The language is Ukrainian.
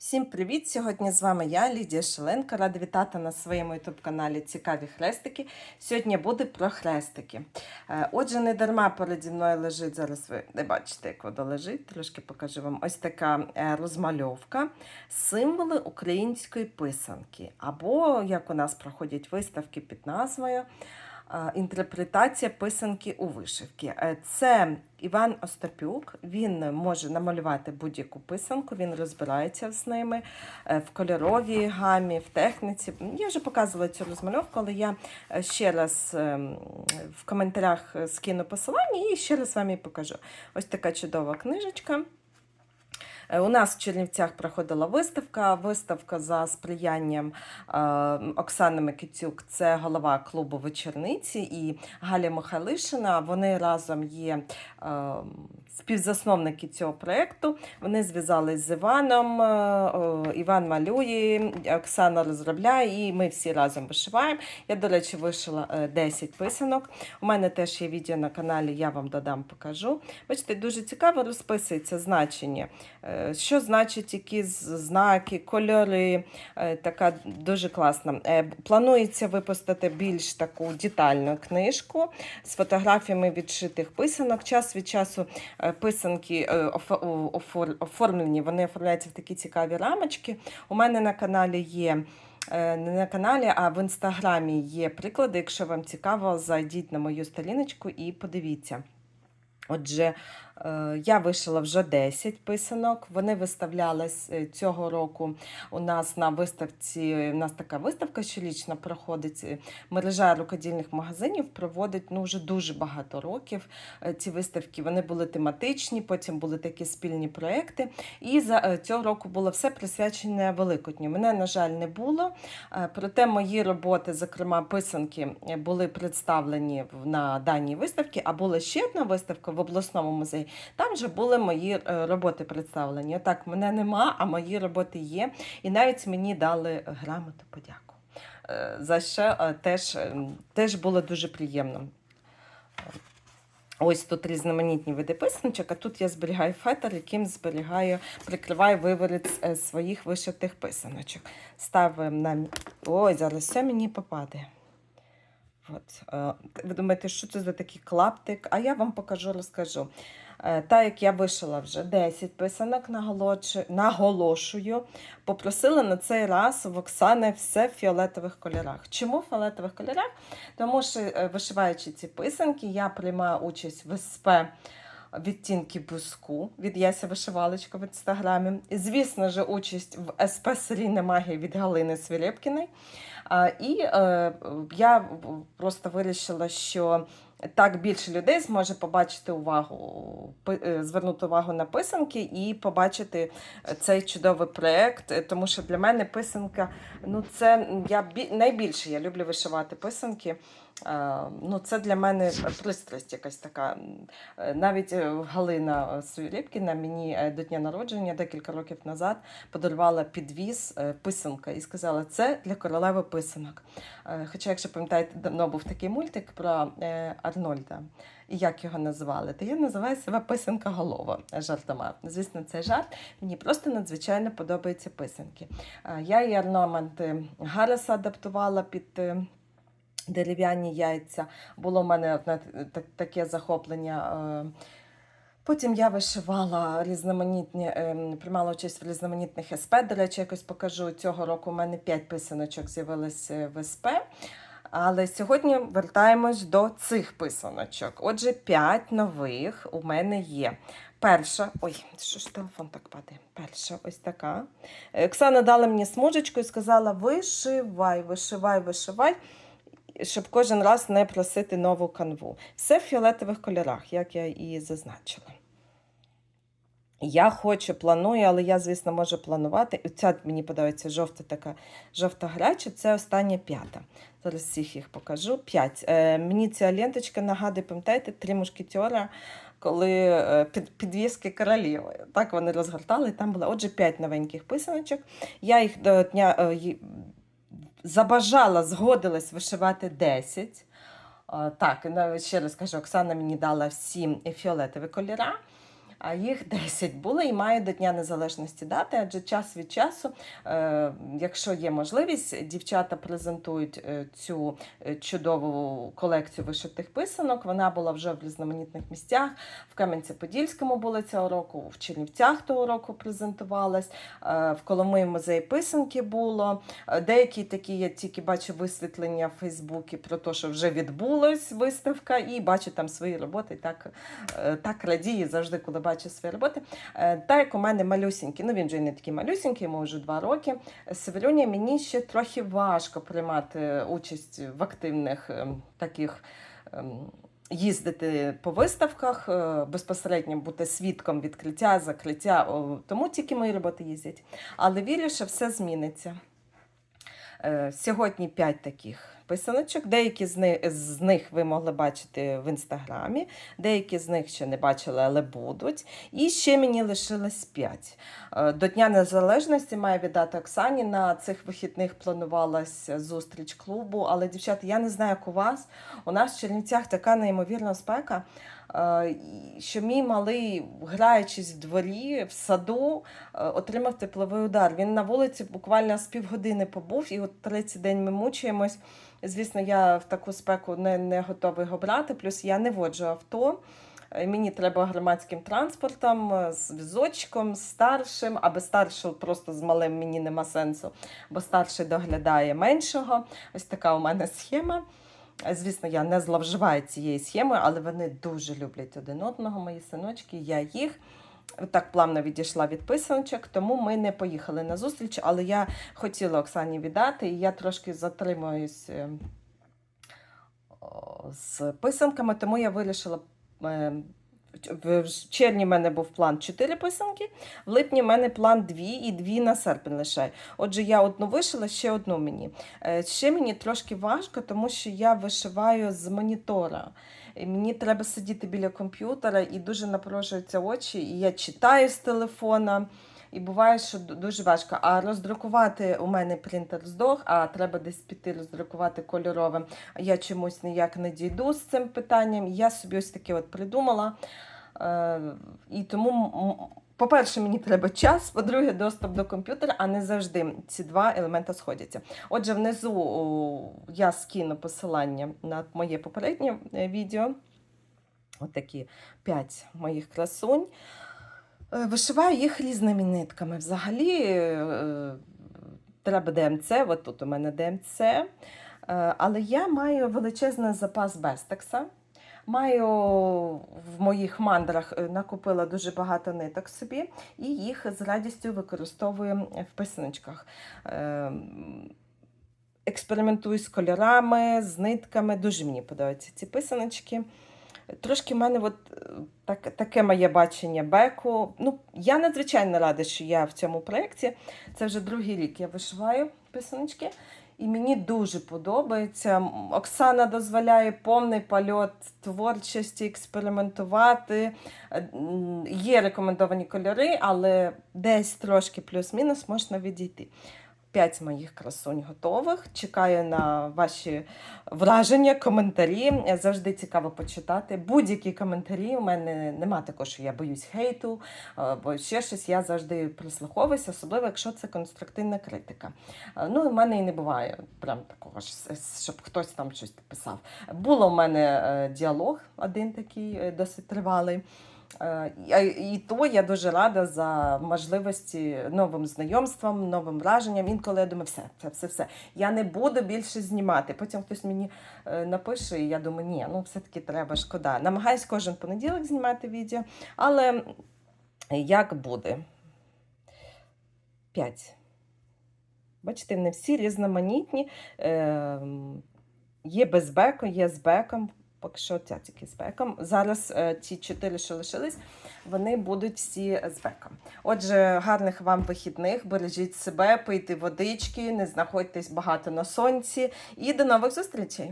Всім привіт! Сьогодні з вами я, Лідія Шеленко. Рада вітати на своєму ютуб-каналі Цікаві хрестики. Сьогодні буде про хрестики. Е, Отже, не дарма переді мною лежить, зараз ви не бачите, як воно лежить, трошки покажу вам. Ось така е, розмальовка. Символи української писанки. Або, як у нас проходять виставки під назвою. Е, Інтерпретація писанки у вишивці. Е, Це Іван Остапюк. Він може намалювати будь-яку писанку, він розбирається з ними е, в кольоровій гамі, в техніці. Я вже показувала цю розмальовку, але я ще раз в коментарях скину посилання і ще раз вам її покажу. Ось така чудова книжечка. Е, У нас в Чернівцях проходила виставка. Виставка за сприянням е, Оксани Микитюк, це голова клубу вечорниці, і Галя Михайлишина. Вони разом є е, співзасновники цього проєкту. Вони зв'язались з Іваном. е, е, Іван малює, Оксана розробляє, і ми всі разом вишиваємо. Я, до речі, вишила е, 10 писанок. У мене теж є відео на каналі, я вам додам, покажу. Бачите, дуже цікаво розписується значення. Е, Що значить які знаки, кольори. Е, Така дуже класна. Е, Планується випустити більш таку детальну книжку з фотографіями відшитих писанок. Час від часу е, писанки е, оформлені, вони оформляються в такі цікаві рамочки. У мене на каналі є. е, Не на каналі, а в інстаграмі є приклади. Якщо вам цікаво, зайдіть на мою сторіночку і подивіться. Отже, я вишила вже 10 писанок. Вони виставлялись е, цього року у нас на виставці. У нас така виставка щорічно проходить. е, Мережа рукодільних магазинів проводить ну, вже дуже багато років. е, Ці виставки вони були тематичні, потім були такі спільні проекти. І за е, цього року було все присвячене Великодню. Мене, на жаль, не було. Е, Проте мої роботи, зокрема писанки, е, були представлені на даній виставці, а була ще одна виставка в обласному музеї. Там вже були мої е, роботи представлені. Так, мене нема, а мої роботи є. І навіть мені дали грамоту подяку. Е, За що е, теж, е, теж було дуже приємно. Ось тут різноманітні види писаночок, а тут я зберігаю фетр, яким зберігаю, прикриваю виворіт е, своїх вишитих писаночок. Ставимо на. Ой, зараз все мені попаде. От. е, Ви думаєте, що це за такий клаптик? А я вам покажу, розкажу. Е, Так як я вишила вже 10 писанок, наголошую, попросила на цей раз в Оксани все в фіолетових кольорах. Чому в фіолетових кольорах? Тому що, е, вишиваючи ці писанки, я приймаю участь в СП відтінки буску від Яся Вишивалочка в інстаграмі. Звісно ж, участь в СП серійна магія від Галини Свірєпкіної. І е, я просто вирішила, що так більше людей зможе побачити увагу, е, звернути увагу на писанки і побачити цей чудовий проєкт. Е, Тому що для мене писанка, ну це я найбільше я люблю вишивати писанки. Е, Ну, це для мене пристрасть якась така. Е, Навіть е, Галина Суєліпкіна мені е, до дня народження декілька років назад подарувала підвіз е, писанка і сказала, це для королеви писанок. Е, Хоча, якщо пам'ятаєте, давно був такий мультик про е, Арнольда. І як його називали? То я називаю себе писанка голова жартома. Звісно, це жарт. Мені просто надзвичайно подобаються писанки. Е, Я і орнаменти Гарреса адаптувала під. е, Дерев'яні яйця. Було в мене таке захоплення. е, Потім я вишивала різноманітні, приймала участь в різноманітних СП. До речі, якось покажу. Цього року у мене 5 писаночок з'явилися в СП. Але сьогодні вертаємось до цих писаночок. Отже, 5 нових у мене є. Перша, ой, що ж телефон так падає? Перша, ось така. Оксана дала мені смужечку і сказала: вишивай, вишивай, вишивай щоб кожен раз не просити нову канву. Все в фіолетових кольорах, як я і зазначила. Я хочу, планую, але я, звісно, можу планувати. І Ця мені подобається жовта така жовта гаряча, це остання п'ята. Зараз всіх їх покажу. П'ять. Е, мені ця ленточка нагадує, пам'ятаєте, три мушкетера, коли е, під, підвіски королеви. Так вони розгортали, і там було. Отже, п'ять новеньких писаночок. Я їх до дня е, забажала, згодилась вишивати 10. Так, ще раз кажу, Оксана мені дала всі фіолетові кольори. А їх 10 було і маю до Дня Незалежності дати, адже час від часу, е, якщо є можливість, дівчата презентують е, цю е, чудову колекцію вишитих писанок. Вона була вже в різноманітних місцях. В Кам'янці-Подільському було цього року, в Чернівцях того року презентувалась, в Коломиї музей писанки було. Деякі такі я тільки бачу висвітлення в Фейсбуці про те, що вже відбулась виставка, і бачу там свої роботи. Так, так радію завжди, коли бачу свої роботи. Е, Так як у мене малюсінький, ну він вже й не такий малюсінький, йому вже два роки. Севелюня мені ще трохи важко приймати участь в активних ем, таких. ем, Їздити по виставках, е, безпосередньо бути свідком відкриття, закриття, тому тільки мої роботи їздять. Але вірю, що все зміниться. Е, Сьогодні п'ять таких писаночок. Деякі з них, ви могли бачити в інстаграмі, деякі з них ще не бачили, але будуть. І ще мені лишилось п'ять. Е, До Дня Незалежності маю віддати Оксані. На цих вихідних планувалася зустріч клубу. Але, дівчата, я не знаю, як у вас. У нас в Чернівцях така неймовірна спека. Е, Що мій малий, граючись в дворі, в саду, е, отримав тепловий удар. Він на вулиці буквально з півгодини побув, і от третій день ми мучаємось. Звісно, я в таку спеку не, не готова його брати, плюс я не воджу авто. Е, Мені треба громадським транспортом, з візочком, з старшим, а без старшого просто з малим мені нема сенсу, бо старший доглядає меншого. Ось така у мене схема. Е, Звісно, я не зловживаю цією схемою, але вони дуже люблять один одного, мої синочки, я їх. Так плавно відійшла від писаночок, тому ми не поїхали на зустріч, але я хотіла Оксані віддати, і я трошки затримуюсь е, з писанками, тому я вирішила. В червні в мене був план 4 писанки, в липні в мене план 2 і 2 на серпень лише. Отже, я одну вишила, ще одну мені. Е, Ще мені трошки важко, тому що я вишиваю з монітора. Мені треба сидіти біля комп'ютера і дуже напружуються очі, і я читаю з телефона. І буває, що дуже важко. А роздрукувати у мене принтер здох, а треба десь піти роздрукувати кольоровим. Я чомусь ніяк не дійду з цим питанням. Я собі ось таке от придумала. Е, і тому, по-перше, мені треба час, по-друге, доступ до комп'ютера, а не завжди ці два елементи сходяться. Отже, внизу я скину посилання на моє попереднє е, відео. Отакі п'ять моїх красунь. Е, Вишиваю їх різними нитками. Взагалі е, треба ДМЦ, от тут у мене ДМЦ. Е, Але я маю величезний запас Бестекса. Маю в моїх мандрах накупила дуже багато ниток собі і їх з радістю використовую в писаночках. Експериментую з кольорами, з нитками. Дуже мені подобаються ці писаночки. Трошки в мене от, е, так, таке моє бачення беку. Ну, я надзвичайно рада, що я в цьому проєкті. Це вже другий рік я вишиваю писаночки. І мені дуже подобається. Оксана дозволяє повний польот творчості, експериментувати. Е, Є рекомендовані кольори, але десь трошки плюс-мінус можна відійти. П'ять моїх красунь готових. Чекаю на ваші враження, коментарі. Е, Завжди цікаво почитати. Будь-які коментарі. У мене нема такого, що я боюсь хейту, е, бо ще щось я завжди прислуховуюся, особливо якщо це конструктивна критика. Е, Ну, у мене і не буває прям такого, ж, щоб хтось там щось писав. Було у мене е, діалог один такий е, досить тривалий. Е, І, то я дуже рада за можливості новим знайомствам, новим враженням. Інколи я думаю, все, це все, все. Я не буду більше знімати. Потім хтось мені е, напише, і я думаю, ні, ну все-таки треба, шкода. Намагаюсь кожен понеділок знімати відео, але як буде? П'ять. Бачите, не всі різноманітні. Е, є без беку, є з беком. Поки що ця тільки з беком. Зараз е, ті чотири, що лишились, вони будуть всі з беком. Отже, гарних вам вихідних, бережіть себе, пийте водички, не знаходьтесь багато на сонці і до нових зустрічей!